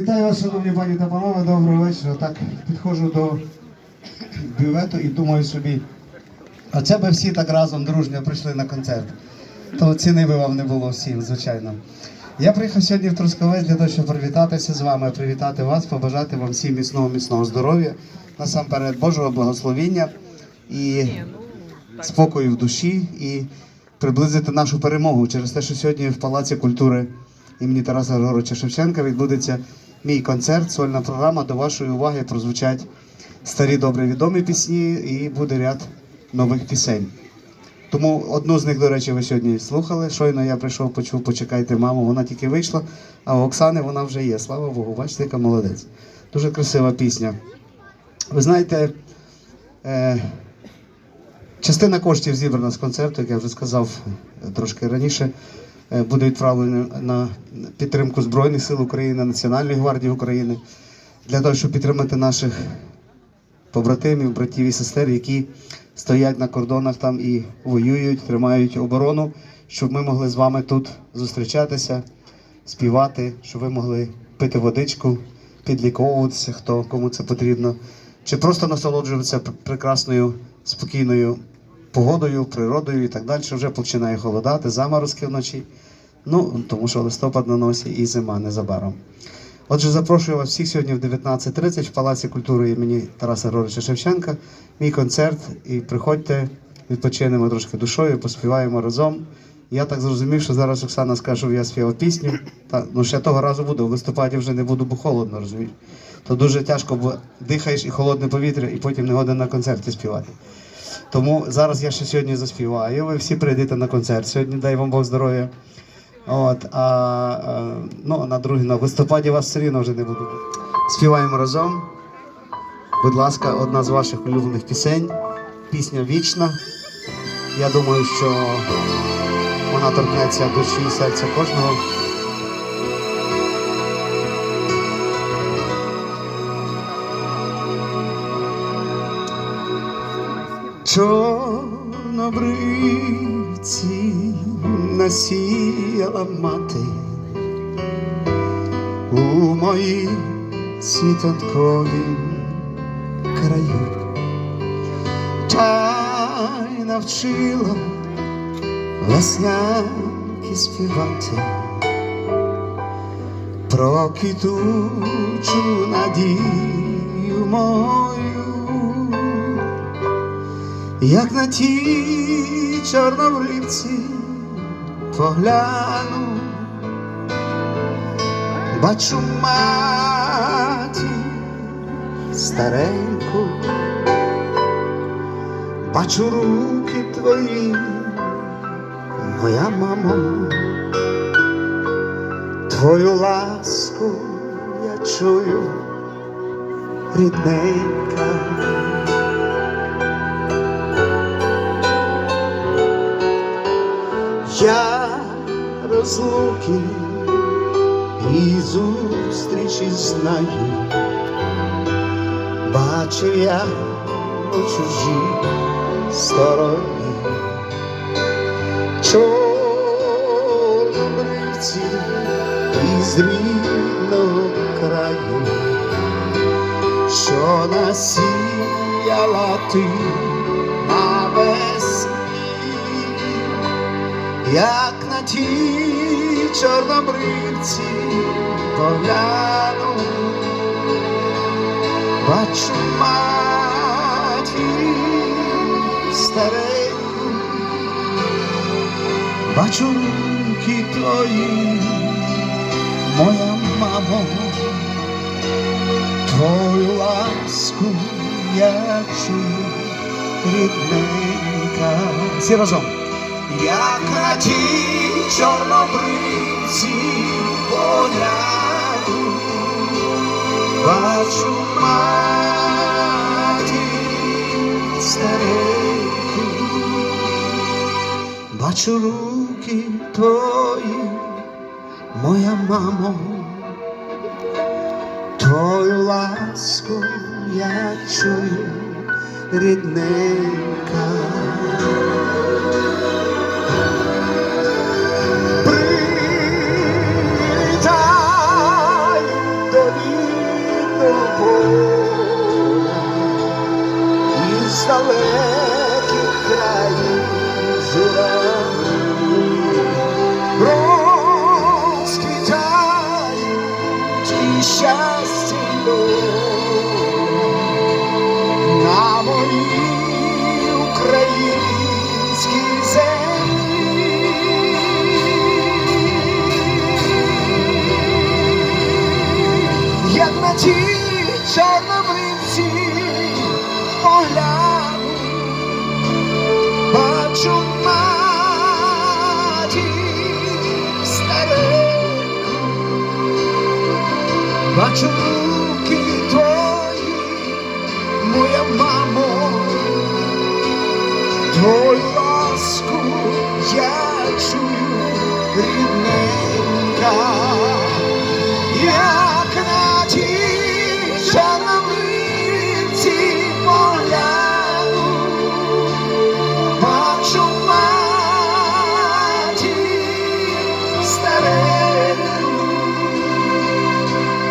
Вітаю вас, шановні пані та панове, доброго вечора. Так, підходжу до бювету і думаю собі, а це би всі так разом дружньо прийшли на концерт. То ціни би вам не було всім, звичайно. Я приїхав сьогодні в Трускавець для того, щоб привітатися з вами, привітати вас, побажати вам всім міцного, міцного здоров'я, насамперед Божого благословіння і спокою в душі і приблизити нашу перемогу через те, що сьогодні в Палаці культури імені Тараса Григоровича Шевченка відбудеться мій концерт, сольна програма. До вашої уваги прозвучать старі добре відомі пісні і буде ряд нових пісень. Тому одну з них, до речі, ви сьогодні слухали. Щойно я прийшов, почув, почекайте маму, вона тільки вийшла, а у Оксани вона вже є. Слава Богу, бачите, яка молодець. Дуже красива пісня. Ви знаєте, е, частина коштів зібрана з концерту, як я вже сказав е, трошки раніше, буде відправлена на підтримку Збройних сил України, Національної гвардії України для того, щоб підтримати наших побратимів, братів і сестер, які стоять на кордонах там і воюють, тримають оборону, щоб ми могли з вами тут зустрічатися, співати, щоб ви могли пити водичку, підліковуватися, хто кому це потрібно, чи просто насолоджуватися прекрасною спокійною погодою, природою і так далі. Вже починає холодати, заморозки вночі. Ну, тому що листопад на носі і зима незабаром. Отже, запрошую вас всіх сьогодні в 19.30 в Палаці культури імені Тараса Григоровича Шевченка. Мій концерт. І приходьте, відпочинемо трошки душою, поспіваємо разом. Я так зрозумів, що зараз Оксана скаже, я співав пісню. Та, ну ще того разу буду. В листопаді вже не буду, бо холодно, розумієш. То дуже тяжко, бо дихаєш і холодне повітря, і потім не годин на концерті співати. Тому зараз я ще сьогодні заспіваю. Ви всі прийдете на концерт. Сьогодні дай вам Бог здоров'я. От, а е, ну, на другий, на листопаді вас все рівно вже не буду. Співаємо разом. Будь ласка, одна з ваших улюблених пісень. Пісня вічна. Я думаю, що вона торкнеться душі і серця кожного. Чорнобривці насіяла мати. У моїй світанковім краю, та й навчила веснянки співати. Про квітучу надію мою як на ті чорнобривці погляну, бачу матір стареньку, бачу руки твої, моя мамо, твою ласку я чую, рідненька. Розлуки і зустрічі знаю, бачив я у чужій стороні. Чорнобривці із рідного краю, що насіяла ти як на ті чорнобривці погляну, бачу матір стареньку, бачу руки твої, моя мамо, твою ласку я чую, рідненька. Всі разом. Як на ті чорнобривці погляду, бачу матір стареньку, бачу руки твої, моя мамо, твою ласку я чую, рідненька. Далеких країв зорями бачу руки твої, моя мамо, твою ласку я чую, рідненька, як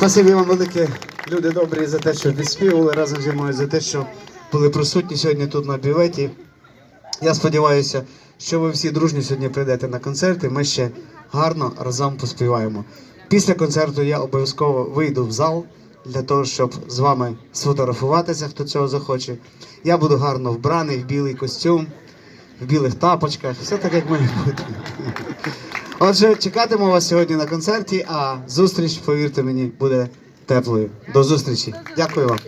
Спасибі вам велике, люди добрі, за те, що відспівали разом зі мною, за те, що були присутні сьогодні тут на бюветі. Я сподіваюся, що ви всі дружньо сьогодні прийдете на концерт, і ми ще гарно разом поспіваємо. Після концерту я обов'язково вийду в зал для того, щоб з вами сфотографуватися, хто цього захоче. Я буду гарно вбраний в білий костюм, в білих тапочках, все так, як має бути. Отже, чекатиму вас сьогодні на концерті, а зустріч, повірте мені, буде теплою. До зустрічі. Дякую вам.